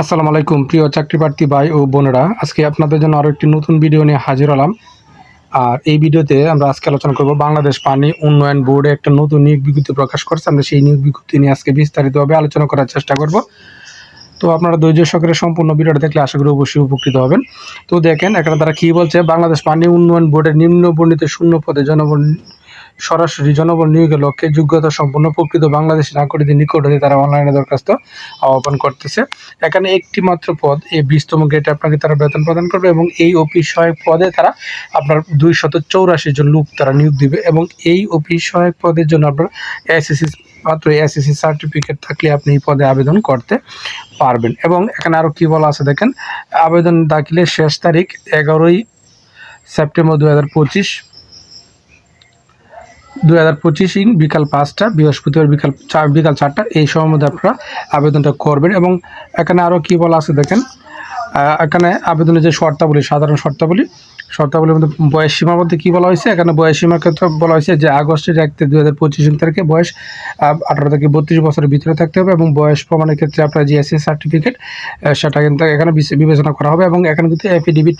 আসসালামু আলাইকুম, প্রিয় চাকরি প্রার্থী ভাই ও বোনেরা। আজকে আপনাদের জন্য আরও একটি নতুন ভিডিও নিয়ে হাজির হলাম। আর এই ভিডিওতে আমরা আজকে আলোচনা করব বাংলাদেশ পানি উন্নয়ন বোর্ডে একটা নতুন নিয়োগ বিজ্ঞপ্তি প্রকাশ করছে। আমরা সেই নিয়োগ বিজ্ঞপ্তি নিয়ে আজকে বিস্তারিতভাবে আলোচনা করার চেষ্টা করব। তো আপনারা ধৈর্য সহকারে সম্পূর্ণ ভিডিওটা দেখলে আশা করি অবশ্যই উপকৃত হবেন। তো দেখেন, এখানে তারা কী বলছে? বাংলাদেশ পানি উন্নয়ন বোর্ডের নিম্ন বর্ণিত শূন্য পদে জনবল সরাসরি জনবল নিয়োগের লক্ষ্যে যোগ্যতা সম্পন্ন প্রকৃত বাংলাদেশি নাগরিকদের নিকট হতে তারা অনলাইনে দরখাস্ত আহ্বান করতেছে। এখানে একটি মাত্র পদ এই বিশতম গ্রেডে আপনাকে তারা বেতন প্রদান করবে এবং এই অফিস সহায়ক পদে তারা আপনার দুই শত চৌরাশি জন লোক তারা নিয়োগ দিবে এবং এই অফিস সহায়ক পদের জন্য আপনার এসএসসি মাত্র এসএসসি সার্টিফিকেট থাকলে আপনি এই পদে আবেদন করতে পারবেন। এবং এখানে আরও কী বলা আছে দেখেন, আবেদন দাখিলের শেষ তারিখ এগারোই সেপ্টেম্বর দু হাজার পঁচিশ। দুই হাজার পঁচিশ ইন বিকাল পাঁচটা, বৃহস্পতিবার বিকাল চার, বিকাল চারটা, এই সময়ের মধ্যে আপনারা আবেদনটা করবেন। এবং এখানে আরও কী বলা আছে দেখেন? এখানে আবেদনের যে শর্তাবলী, সাধারণ শর্তাবলী, শর্তাবলীর মধ্যে বয়স সীমার মধ্যে কী বলা হয়েছে? এখানে বয়স সীমার ক্ষেত্রে বলা হয়েছে যে আগস্টের এক থেকে দুই হাজার পঁচিশ তারিখে বয়স আঠারো থেকে বত্রিশ বছরের ভিতরে থাকতে হবে এবং বয়স প্রমাণের ক্ষেত্রে আপনার যে এসএস সার্টিফিকেট সেটা কিন্তু এখানে বিবে- বিবেচনা করা হবে এবং এখানে কিন্তু এফিডেভিট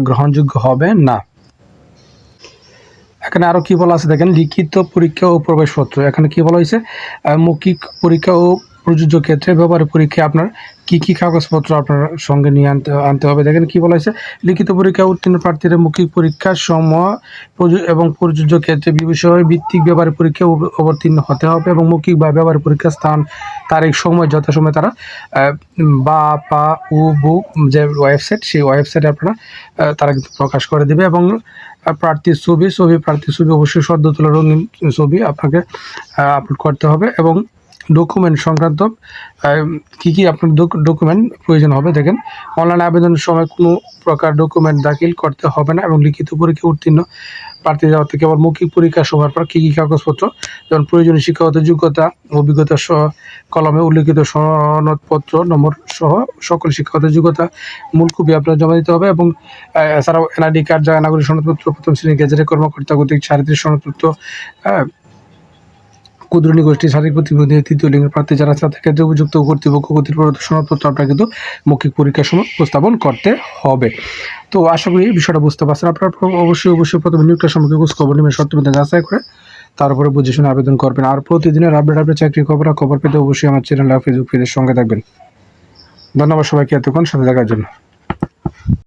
গ্রহণযোগ্য হবে না। এখানে আরও কি বলা আছে? দেখেন, লিখিত পরীক্ষা ও প্রবেশপত্র। এখানে কি বলা হয়েছে? মৌখিক পরীক্ষা ও প্রযোজ্য ক্ষেত্রে ব্যবহারিক পরীক্ষায় আপনার কি কী কাগজপত্র আপনার সঙ্গে নিয়ে আনতে আনতে হবে? দেখেন, কী বলা হয়েছে? লিখিত পরীক্ষা উত্তীর্ণ প্রার্থীরা মৌখিক পরীক্ষার সময় এবং প্রযোজ্য ক্ষেত্রে বিষয় ভিত্তিক ব্যবহারিক পরীক্ষা অবতীর্ণ হতে হবে এবং মৌখিক বা ব্যবহারিক পরীক্ষার স্থান, তারিখ, সময়, যথাসময় তারা বা, পা, উ, বু, যে ওয়েবসাইট সেই ওয়েবসাইটে আপনারা তারা কিন্তু প্রকাশ করে দেবে এবং প্রার্থীর ছবি ছবি প্রার্থীর ছবি, অবশ্যই সদ্য তোলা রঙিন ছবি আপনাকে আপলোড করতে হবে এবং ডকুমেন্ট সংক্রান্ত কী কী আপনার ডকুমেন্ট প্রয়োজন হবে, দেখেন। অনলাইন আবেদনের সময় কোনো প্রকার ডকুমেন্ট দাখিল করতে হবে না এবং লিখিত পরীক্ষা উত্তীর্ণ প্রার্থী যাওয়ার থেকে আবার মৌখিক পরীক্ষা সময় পর কী কী কাগজপত্র, যেমন প্রয়োজনীয় শিক্ষাগত যোগ্যতা, অভিজ্ঞতা সহ কলমে উল্লিখিত সনদপত্র, নম্বর সহ সকল শিক্ষাগত যোগ্যতা, মূল কপি আপনার জমা দিতে হবে এবং এছাড়াও এনআইডি কার্ড, জায়গা, নাগরিক সনদপত্র, প্রথম শ্রেণির গেজেটের কর্মকর্তা কর্তৃক চারিত্রিক সনদপত্র ক্ষুদ্রণী গোষ্ঠী শারীরিক প্রতিবন্ধী তৃতীয় লিঙ্গের প্রার্থী যারা তাদের ক্ষেত্রে উপযুক্ত কর্তৃপক্ষ প্রদত্ত সনদপত্র আপনার কিন্তু মৌখিক পরীক্ষার সময় উপস্থাপন করতে হবে। তো আশা করি বিষয়টা বুঝতে পারছেন। আপনারা অবশ্যই অবশ্যই প্রথমে নিয়োগটার সম্পর্কে খোঁজ খবর নেবেন সত্যমিতা যাচাই করে তারপরে বুঝে শুনে আবেদন করবেন। আর প্রতিদিনের আপডেট আপডেট চাকরি খবর খবর পেতে অবশ্যই আমার চ্যানেল আর ফেসবুক পেজের সঙ্গে থাকবেন। ধন্যবাদ সবাইকে এতক্ষণ সাথে থাকার জন্য।